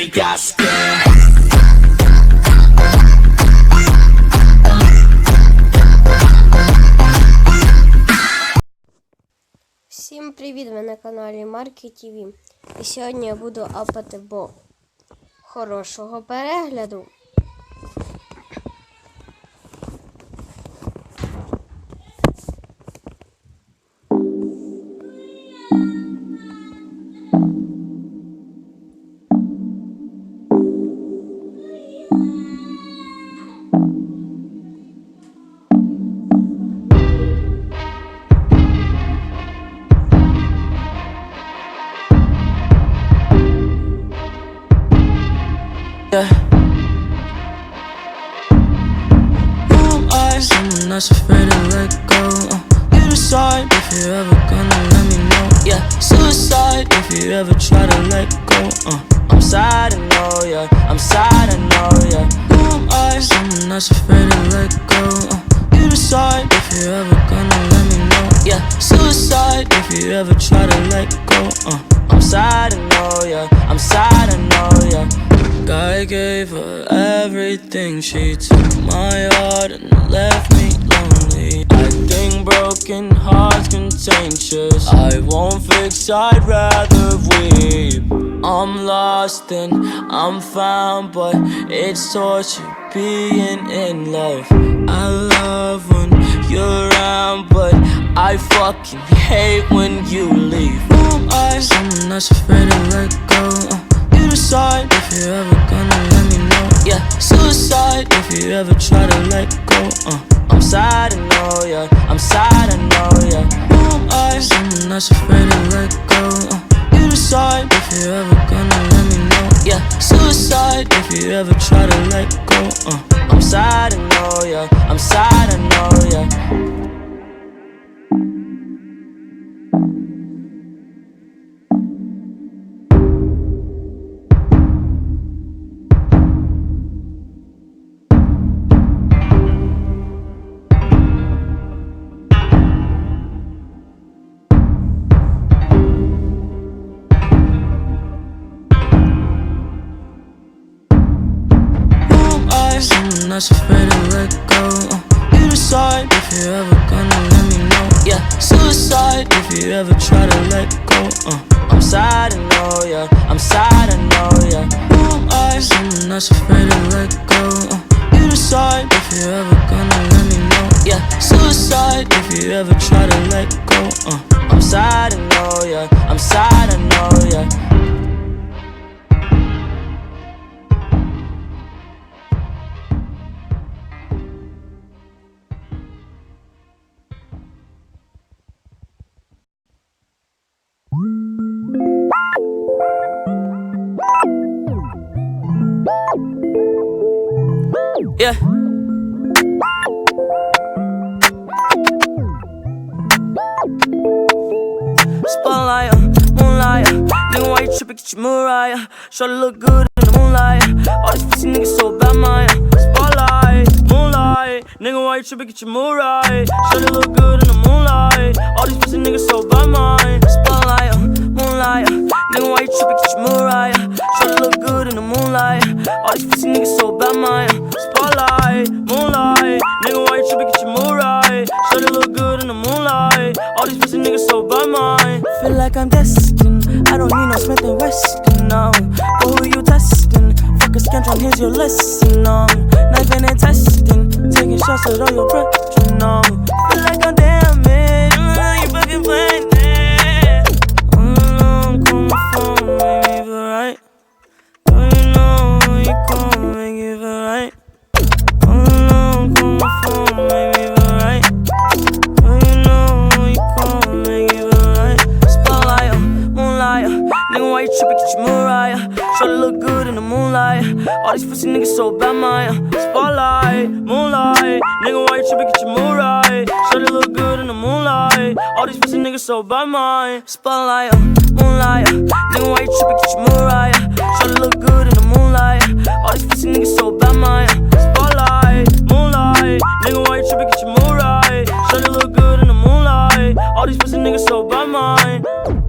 he. Всім привіт! Ви на каналі Марки ТВ. І сьогодні я буду апати бо хорошого перегляду. Afraid to let go. Uh, you decide if you're ever gonna let me know. Yeah, suicide if you ever try to let go. Uh, I'm sad, I know, yeah. I'm sad, I know, yeah. Who am I? Someone that's afraid to let go. Uh, you decide if you're ever gonna let me know. Yeah, suicide if you ever try to let go. Uh, I'm sad, I know, yeah. I'm sad, I know, yeah. I gave her everything. She took my heart and left me I think broken hearts contagious. I won't fix, I'd rather weep. I'm lost and I'm found, but it's torture being in love. I love when you're around, but I fucking hate when you leave. Who am I? Someone that's afraid to let go. Uh, you decide if you're ever gonna let me know. Yeah, suicide if you ever try to let go. Uh, sad, I know, yeah. I'm sad, I know, yeah. Who am I? Someone that's afraid to let go. Uh, you decide if you're ever gonna let me know. Yeah, suicide if you ever try to let go. Uh, I'm sad, I know, yeah. I'm sad, I know, yeah. I'm sad, Shorty look good in the moonlight. uh, All these pussy niggas so bad, my uh, spotlight, moonlight, nigga, why you tripping? Get your Mariah. Shorty look good in the moonlight. All these pussy niggas so bad, my spotlight, uh, moonlight, uh, nigga, why you tripping? Get your Mariah. Shorty look good in the moonlight. All these pussy niggas so bad, my spotlight, moonlight, nigga, why you tripping? Get your Mariah. Shorty look good in the moonlight. All these pussy niggas so bad, mine. Feel like I'm destined. I don't need no Smith and Weston, But who you testing? Fuck a scantron, here's your lesson, no. Knifing and testing. Taking shots at all your breath, you so bad, my spotlight, uh, moonlight, uh, nigga, why you tripping? Get your Mariah. Shorty look good in the moonlight. Uh. All these pussy niggas so bad, my uh. spotlight, moonlight, nigga, why you tripping? Get your Mariah. Shorty look good in the moonlight. Uh. All these pussy niggas so bad, mine.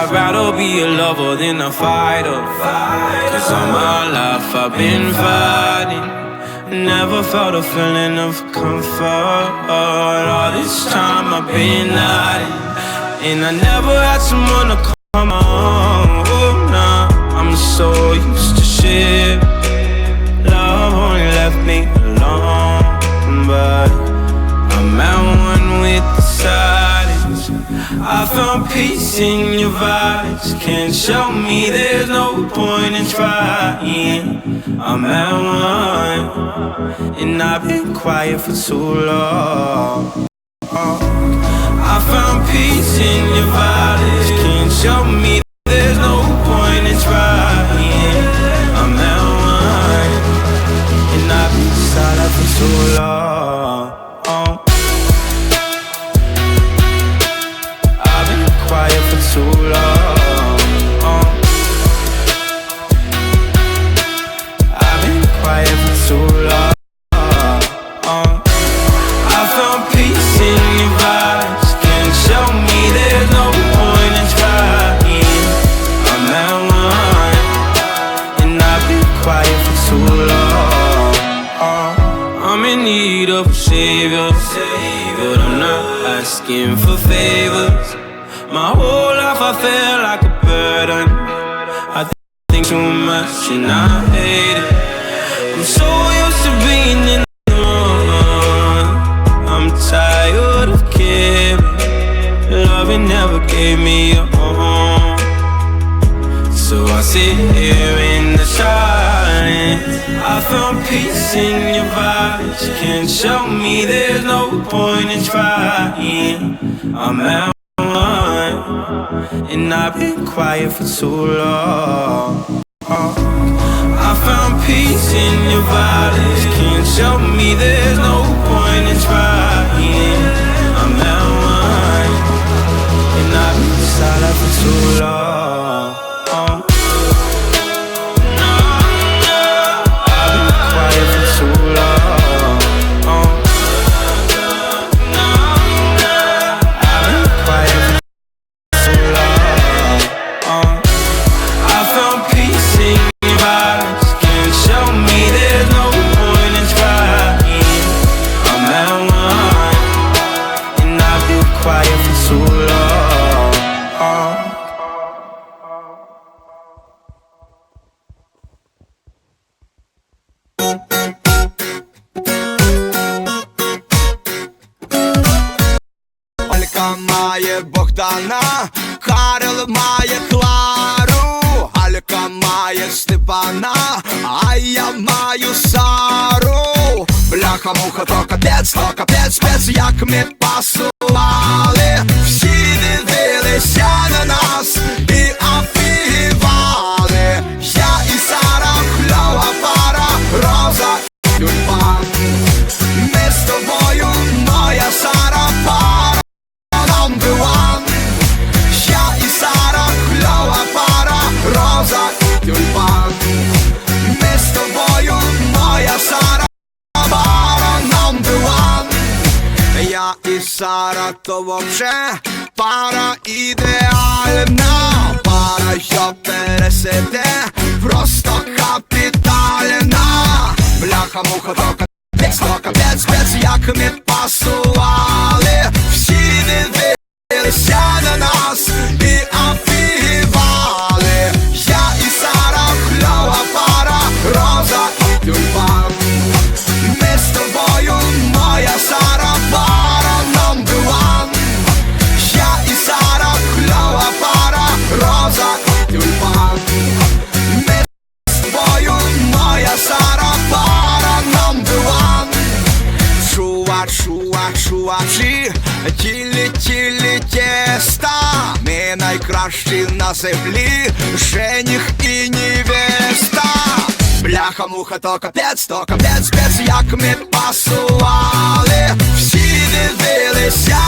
I'd rather be a lover than a fighter. Cause all my life I've been fighting. Never felt a feeling of comfort. All this time I've been hiding. And I never had someone to come on. I found peace in your vibes. Can't show me there's no point in trying. I'm at one, and I've been quiet for too long. I found peace in your vibes. Can't show me there's no point in trying. I'm at one, and I've been silent for too long. My whole life I feel like a burden. I think too much and I hate it. I'm so used to being in the wrong. I'm tired of caring. Loving never gave me a home. So I sit here in the silence. I found peace in your vibes. Can't show me there's no point in trying. I'm one, and I've been quiet for too long. I found peace in your vibes. Can't show me there's no point in trying. I'm at one, and I've been silent for too long. То вообще пара ідеальна Пара, що пересиде, просто капітальна Бляха-муха, то капець, то капець, як ми Чува, чува, чувачі, тілі, тілі тіста. Ми найкращі на землі, жених і невеста. Бляха-муха, то капець, то капець, капець, як ми пасували. Всі дивилися